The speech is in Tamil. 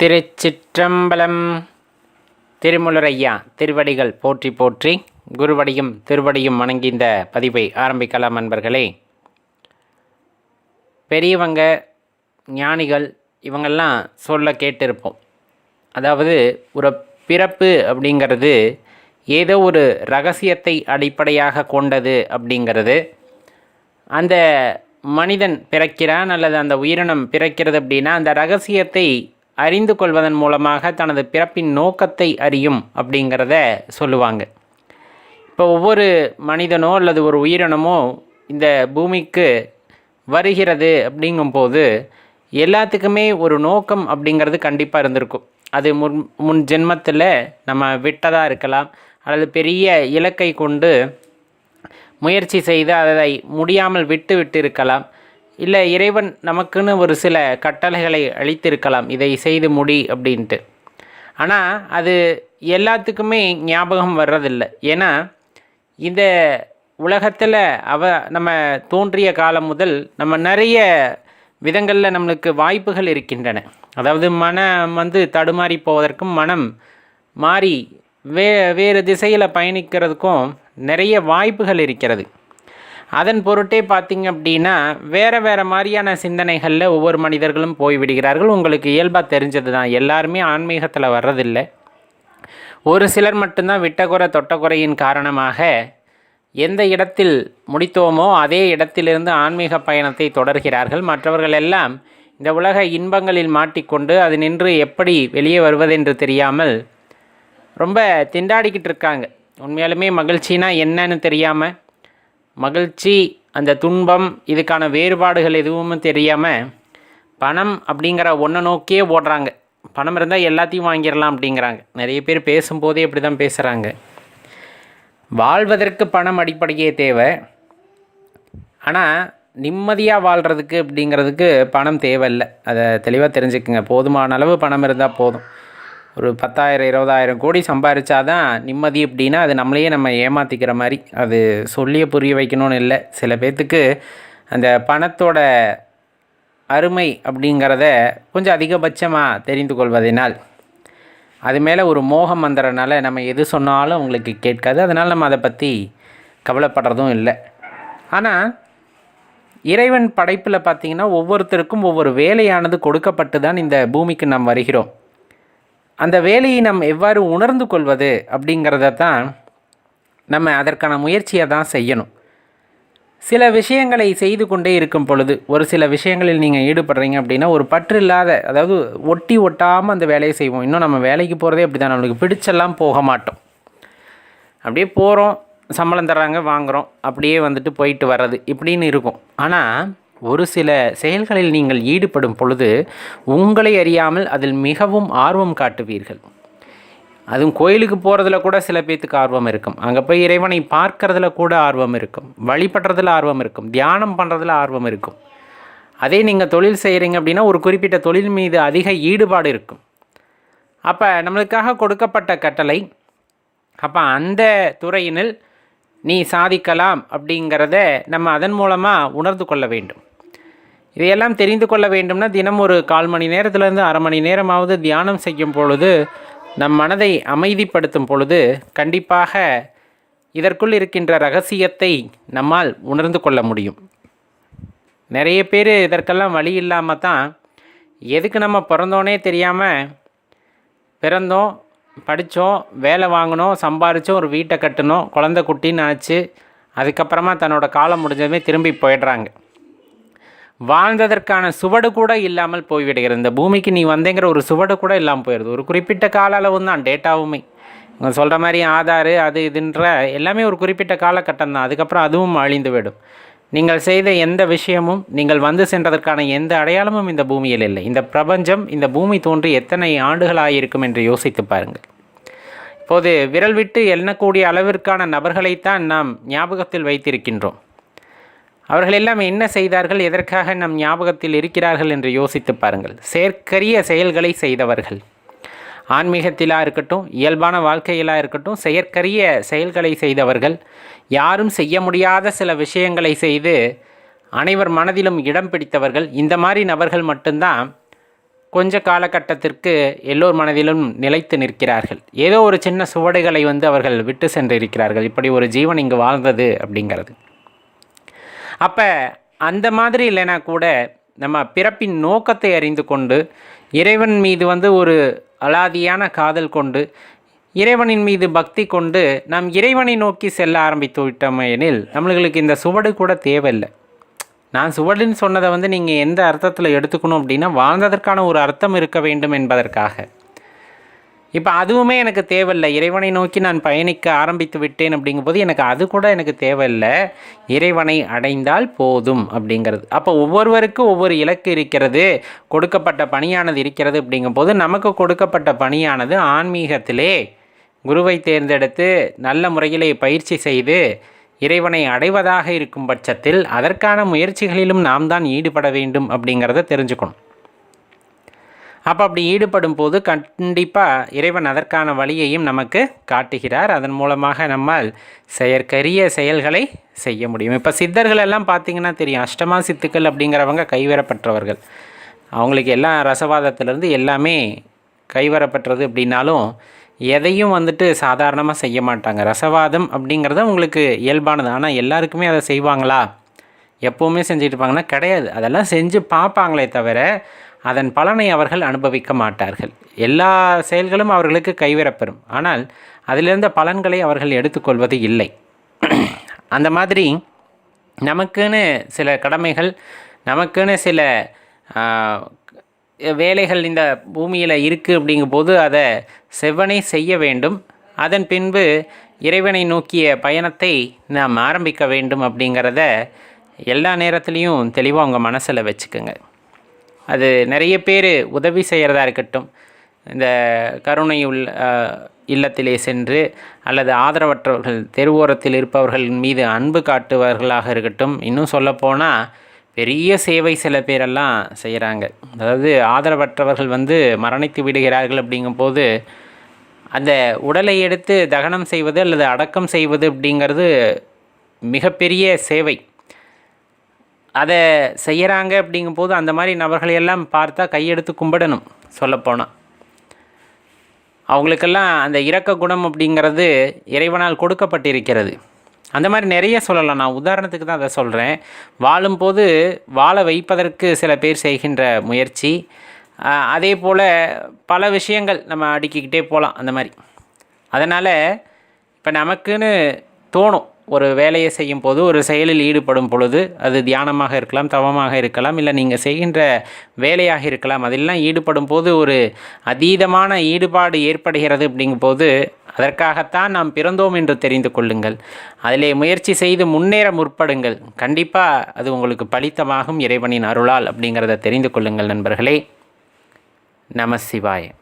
திருச்சிற்றம்பலம். திருமுலரையா திருவடிகள் போற்றி போற்றி குருவடியும் திருவடியும் வணங்கி இந்த பதிவை ஆரம்பிக்கலாம் நண்பர்களே பெரியவங்க ஞானிகள் இவங்கெல்லாம் சொல்ல கேட்டிருப்போம். அதாவது ஒரு பிறப்பு அப்படிங்கிறது ஏதோ ஒரு ரகசியத்தை அடிப்படையாக கொண்டது அப்படிங்கிறது. அந்த மனிதன் பிறக்கிறான் அல்லது அந்த உயிரினம் பிறக்கிறது அப்படின்னா அந்த ரகசியத்தை அறிந்து கொள்வதன் மூலமாக தனது பிறப்பின் நோக்கத்தை அறியும் அப்படிங்கிறத சொல்லுவாங்க. இப்போ ஒவ்வொரு மனிதனோ அல்லது ஒரு உயிரினமோ இந்த பூமிக்கு வருகிறது அப்படிங்கும்போது எல்லாத்துக்குமே ஒரு நோக்கம் அப்படிங்கிறது கண்டிப்பாக இருந்திருக்கும். அது முன் முன் ஜென்மத்தில் நம்ம விட்டதாக இருக்கலாம் அல்லது பெரிய இலக்கை கொண்டு முயற்சி செய்து அதை முடியாமல் விட்டு விட்டு இருக்கலாம். இல்லை இறைவன் நமக்குன்னு ஒரு சில கட்டளைகளை அளித்திருக்கலாம். இதை செய்து முடி அப்படின்ட்டு. ஆனால் அது எல்லாத்துக்குமே ஞாபகம் வர்றதில்லை. ஏன்னா இந்த உலகத்தில் அவ நம்ம தோன்றிய காலம் முதல் நம்ம நிறைய விதங்களில் நம்மளுக்கு வாய்ப்புகள் இருக்கின்றன. அதாவது மனம் வந்து தடுமாறி போவதற்கும் மனம் மாறி வே வேறு திசையில் பயணிக்கிறதுக்கும் நிறைய வாய்ப்புகள் இருக்கிறது. அதன் பொருட்டே பார்த்தீங்க அப்படின்னா வேறு வேறு மாதிரியான சிந்தனைகளில் ஒவ்வொரு மனிதர்களும் போய்விடுகிறார்கள். உங்களுக்கு இயல்பாக தெரிஞ்சது தான் எல்லாருமே ஆன்மீகத்தில் வர்றதில்லை. ஒரு சிலர் மட்டும்தான் விட்டகுறை தொட்டகுறையின் காரணமாக எந்த இடத்தில் முடித்தோமோ அதே இடத்திலிருந்து ஆன்மீக பயணத்தை தொடர்கிறார்கள். மற்றவர்கள் எல்லாம் இந்த உலக இன்பங்களில் மாட்டிக்கொண்டு அது நின்று எப்படி வெளியே வருவதென்று தெரியாமல் ரொம்ப திண்டாடிக்கிட்டு இருக்காங்க. உண்மையாலுமே மகிழ்ச்சினா என்னன்னு தெரியாமல் மகிழ்ச்சி அந்த துன்பம் இதுக்கான வேறுபாடுகள் எதுவும் தெரியாமல் பணம் அப்படிங்கிற ஒன்றை நோக்கியே ஓடுறாங்க. பணம் இருந்தால் எல்லாத்தையும் வாங்கிடலாம் அப்படிங்கிறாங்க. நிறைய பேர் பேசும்போதே இப்படி தான் பேசுகிறாங்க வாழ்வதற்கு பணம் அடிப்படையே தேவை. ஆனால் நிம்மதியாக வாழ்கிறதுக்கு அப்படிங்கிறதுக்கு பணம் தேவையில்லை. அதை தெளிவாக தெரிஞ்சுக்குங்க. போதுமான அளவு பணம் இருந்தால் போதும். ஒரு பத்தாயிரம் இருபதாயிரம் கோடி சம்பாரிச்சாதான் நிம்மதி அப்படின்னா அது நம்மளையே நம்ம ஏமாற்றிக்கிற மாதிரி. அது சொல்லியே புரிய வைக்கணும்னு இல்லை. சில பேர்த்துக்கு அந்த பணத்தோட அருமை அப்படிங்கிறத கொஞ்சம் அதிகபட்சமாக தெரிந்து கொள்வதனால் அது மேலே ஒரு மோகம் வந்துறனால நம்ம எது சொன்னாலும் உங்களுக்கு கேட்காது. அதனால் நம்ம அதை பற்றி கவலைப்படுறதும் இல்லை. ஆனால் இறைவன் படைப்பில் பார்த்திங்கன்னா ஒவ்வொருத்தருக்கும் ஒவ்வொரு வேலையானது கொடுக்கப்பட்டு தான் இந்த பூமிக்கு நாம் வருகிறோம். அந்த வேலையை நாம் எவ்வாறு உணர்ந்து கொள்வது அப்படிங்கிறத தான் நம்ம அதற்கான முயற்சியை தான் செய்யணும். சில விஷயங்களை செய்து கொண்டே இருக்கும் பொழுது ஒரு சில விஷயங்களில் நீங்கள் ஈடுபடுறீங்க அப்படின்னா ஒரு பற்று இல்லாத அதாவது ஒட்டி ஒட்டாமல் அந்த வேலையை செய்வோம். இன்னும் நம்ம வேலைக்கு போகிறதே அப்படி தான் நம்மளுக்கு பிடிச்செல்லாம் போக மாட்டோம். அப்படியே போகிறோம் சம்பளம் தர்றாங்க வாங்குகிறோம் அப்படியே வந்துட்டு போயிட்டு வர்றது இப்படின்னு இருக்கும். ஆனால் ஒரு சில செயல்களில் நீங்கள் ஈடுபடும் பொழுது உங்களை அறியாமல் அதில் மிகவும் ஆர்வம் காட்டுவீர்கள். அதுவும் கோயிலுக்கு போகிறதுல கூட சில பேர்த்துக்கு ஆர்வம் இருக்கும். அங்கே போய் இறைவனை பார்க்கறதுல கூட ஆர்வம் இருக்கும். வழிபடுறதுல ஆர்வம் இருக்கும். தியானம் பண்ணுறதுல ஆர்வம் இருக்கும். அதே நீங்கள் தொழில் செய்கிறீங்க அப்படின்னா ஒரு குறிப்பிட்ட தொழில் மீது அதிக ஈடுபாடு இருக்கும். அப்போ நம்மளுக்காக கொடுக்கப்பட்ட கட்டளை அப்போ அந்த துறையினில் நீ சாதிக்கலாம் அப்படிங்கிறத நம்ம அதன் மூலமாக உணர்ந்து கொள்ள வேண்டும். இதையெல்லாம் தெரிந்து கொள்ள வேண்டும்னா தினம் ஒரு கால் மணி நேரத்திலேருந்து அரை மணி நேரமாவது தியானம் செய்யும் பொழுது நம் மனதை அமைதிப்படுத்தும் பொழுது கண்டிப்பாக இதற்குள் இருக்கின்ற ரகசியத்தை நம்மால் உணர்ந்து கொள்ள முடியும். நிறைய பேர் இதற்கெல்லாம் வழி இல்லாமல் தான் எதுக்கு நம்ம பிறந்தோனே தெரியாமல் பிறந்தோம் படித்தோம் வேலை வாங்கினோம் சம்பாரித்தோம் ஒரு வீட்டை கட்டணும் குழந்த குட்டின்னு ஆச்சு அதுக்கப்புறமா தன்னோட காலம் முடிஞ்சதுமே திரும்பி போயிடுறாங்க. வாழ்ந்ததற்கான சுவடு கூட இல்லாமல் போய்விடுகிறது. இந்த பூமிக்கு நீ வந்தேங்கிற ஒரு சுவடு கூட இல்லாமல் போயிடுது. ஒரு குறிப்பிட்ட கால அளவு தான் டேட்டாவுமே. இவங்க சொல்கிற மாதிரி ஆதார் அது இதுன்ற எல்லாமே ஒரு குறிப்பிட்ட காலகட்டம் தான். அதுக்கப்புறம் அதுவும் அழிந்து விடும். நீங்கள் செய்த எந்த விஷயமும் நீங்கள் வந்து சென்றதற்கான எந்த அடையாளமும் இந்த பூமியில் இல்லை. இந்த பிரபஞ்சம் இந்த பூமி தோன்றி எத்தனை ஆண்டுகளாயிருக்கும் என்று யோசித்து பாருங்கள். இப்போது விரல் விட்டு எண்ணக்கூடிய அளவிற்கான நபர்களைத்தான் நாம் ஞாபகத்தில் வைத்திருக்கின்றோம். அவர்கள் எல்லாம் என்ன செய்தார்கள் எதற்காக நம் ஞாபகத்தில் இருக்கிறார்கள் என்று யோசித்து பாருங்கள். செயற்கரிய செயல்களை செய்தவர்கள். ஆன்மீகத்திலாக இருக்கட்டும் இயல்பான வாழ்க்கையிலாக இருக்கட்டும் செயற்கரிய செயல்களை செய்தவர்கள் யாரும் செய்ய முடியாத சில விஷயங்களை செய்து அனைவர் மனதிலும் இடம் பிடித்தவர்கள் இந்த மாதிரி நபர்கள் மட்டும்தான் கொஞ்ச காலகட்டத்திற்கு எல்லோர் மனதிலும் நிலைத்து நிற்கிறார்கள். ஏதோ ஒரு சின்ன சுவடுகளை வந்து அவர்கள் விட்டு சென்றிருக்கிறார்கள். இப்படி ஒரு ஜீவன் இங்கு வாழ்ந்தது அப்படிங்கிறது. அப்போ அந்த மாதிரி இல்லைனா கூட நம்ம பிறப்பின் நோக்கத்தை அறிந்து கொண்டு இறைவன் மீது வந்து ஒரு அலாதியான காதல் கொண்டு இறைவனின் மீது பக்தி கொண்டு நாம் இறைவனை நோக்கி செல்ல ஆரம்பித்து விட்டோம் எனில் நம்மளுக்கு இந்த சுவடு கூட தேவையில்லை. நான் சுவடுன்னு சொன்னதை வந்து நீங்கள் எந்த அர்த்தத்தில் எடுத்துக்கணும் அப்படின்னா வாழ்ந்ததற்கான ஒரு அர்த்தம் இருக்க வேண்டும் என்பதற்காக. இப்போ அதுவுமே எனக்கு தேவையில்லை. இறைவனை நோக்கி நான் பயணிக்க ஆரம்பித்து விட்டேன் அப்படிங்கும்போது எனக்கு அது கூட எனக்கு தேவையில்லை. இறைவனை அடைந்தால் போதும் அப்படிங்கிறது. அப்போ ஒவ்வொருவருக்கும் ஒவ்வொரு இலக்கு இருக்கிறது. கொடுக்கப்பட்ட பணியானது இருக்கிறது அப்படிங்கும்போது நமக்கு கொடுக்கப்பட்ட பணியானது ஆன்மீகத்திலே குருவை தேர்ந்தெடுத்து நல்ல முறையிலே பயிற்சி செய்து இறைவனை அடைவதாக இருக்கும் பட்சத்தில் அதற்கான முயற்சிகளிலும் நாம் தான் ஈடுபட வேண்டும் அப்படிங்கிறத தெரிஞ்சுக்கணும். அப்போ அப்படி ஈடுபடும் போது கண்டிப்பாக இறைவன் அதற்கான வழியையும் நமக்கு காட்டுகிறார். அதன் மூலமாக நம்மால் செயற்கரிய செயல்களை செய்ய முடியும். இப்போ சித்தர்கள் எல்லாம் பார்த்திங்கன்னா தெரியும் அஷ்டமா சித்துக்கள் அப்படிங்கிறவங்க கைவரப்பட்டவர்கள் அவங்களுக்கு எல்லாம் ரசவாதத்திலேருந்து எல்லாமே கைவரப்பட்டது அப்படின்னாலும் எதையும் வந்துட்டு சாதாரணமாக செய்ய மாட்டாங்க. ரசவாதம் அப்படிங்கிறது உங்களுக்கு இயல்பானது. ஆனால் எல்லாருக்குமே அதை செய்வாங்களா? எப்போவுமே செஞ்சுட்டு இருப்பாங்கன்னா கிடையாது. அதெல்லாம் செஞ்சு பார்ப்பாங்களே தவிர அதன் பலனை அவர்கள் அனுபவிக்க மாட்டார்கள். எல்லா செயல்களும் அவர்களுக்கு கைவிரப்பெறும் ஆனால் அதிலிருந்த பலன்களை அவர்கள் எடுத்துக்கொள்வது இல்லை. அந்த மாதிரி நமக்குன்னு சில கடமைகள் நமக்குன்னு சில வேலைகள் இந்த பூமியில் இருக்குது அப்படிங்கும்போது அதை செவ்வனை செய்ய வேண்டும். அதன் பின்பு இறைவனை நோக்கிய பயணத்தை நாம் ஆரம்பிக்க வேண்டும் அப்படிங்கிறத எல்லா நேரத்துலேயும் தெளிவாக உங்கள் மனசில் வச்சுக்கோங்க. அது நிறைய பேர் உதவி செய்கிறதா இருக்கட்டும். இந்த கருணை உள் இல்லத்திலே சென்று அல்லது ஆதரவற்றவர்கள் தெருவோரத்தில் இருப்பவர்கள் மீது அன்பு காட்டுவர்களாக இருக்கட்டும். இன்னும் சொல்லப்போனால் பெரிய சேவை சில பேரெல்லாம் செய்கிறாங்க அதாவது ஆதரவற்றவர்கள் வந்து மரணித்து விடுகிறார்கள் அப்படிங்கும்போது அந்த உடலை எடுத்து தகனம் செய்வது அல்லது அடக்கம் செய்வது அப்படிங்கிறது மிகப்பெரிய சேவை. அதை செய்கிறாங்க அப்படிங்கும்போது அந்த மாதிரி நபர்களையெல்லாம் பார்த்தா கையெடுத்து கும்பிடணும் சொல்லப்போனால் அவங்களுக்கெல்லாம் அந்த இரக்க குணம் அப்படிங்கிறது இறைவனால் கொடுக்கப்பட்டிருக்கிறது. அந்த மாதிரி நிறைய சொல்லலாம். நான் உதாரணத்துக்கு தான் அதை சொல்கிறேன் வாழும்போது வாழ வைப்பதற்கு சில பேர் செய்கின்ற முயற்சி. அதே போல் பல விஷயங்கள் நம்ம அடுக்கிக்கிட்டே போகலாம் அந்த மாதிரி. அதனால் இப்போ நமக்குன்னு தோணும். ஒரு வேலையை செய்யும் போது ஒரு செயலில் ஈடுபடும் பொழுது அது தியானமாக இருக்கலாம் தவமாக இருக்கலாம் இல்லை நீங்கள் செய்கின்ற வேலையாக இருக்கலாம். அதெல்லாம் ஈடுபடும் போது ஒரு அதீதமான ஈடுபாடு ஏற்படுகிறது அப்படிங்கும் போது அதற்காகத்தான் நாம் பிறந்தோம் என்று தெரிந்து கொள்ளுங்கள். அதிலே முயற்சி செய்து முன்னேற முற்படுங்கள். கண்டிப்பாக அது உங்களுக்கு பலித்தமாகும் இறைவனின் அருளால் அப்படிங்கிறத தெரிந்து கொள்ளுங்கள் நண்பர்களே. நம சிவாயம்